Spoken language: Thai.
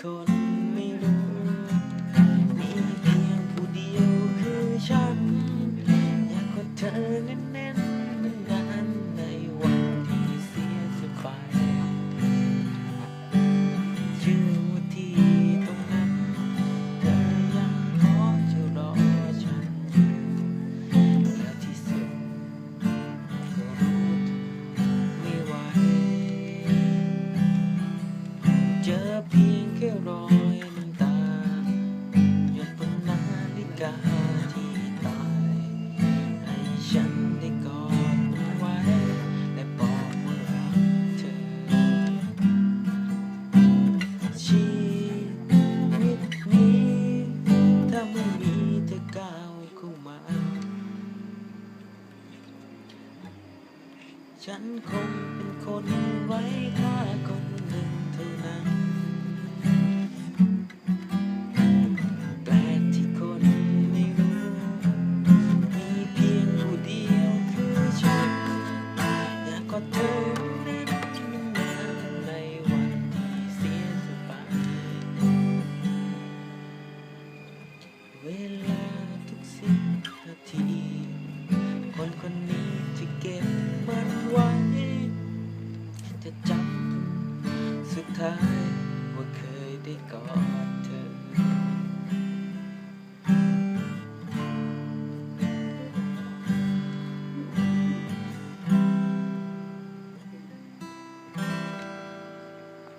คนไม่รู้ มีเพียงผู้เดียวคือฉัน อยากกอดเธอแน่นๆมันนในวันที่เสียสบายเชื่อว่ที่ตรงนั้น เธอยังรอฉันอยู่และที่สุดก็ไม่ไหวเจอเพียง รอยน้ำตาหยดบนนาฬิกาที่ตาย ให้ฉันได้กอดมันไว้ และบอกว่ารักเธอ ชีวิตนี้ ถ้าไม่มีเธอก้าวเข้ามา ฉันคงเป็นคนไว้ค่าคนหนึ่งเท่านั้น ลาทุกสิบนาที คนคนนี้จะเก็บมันไว้ จะจำสุดท้าย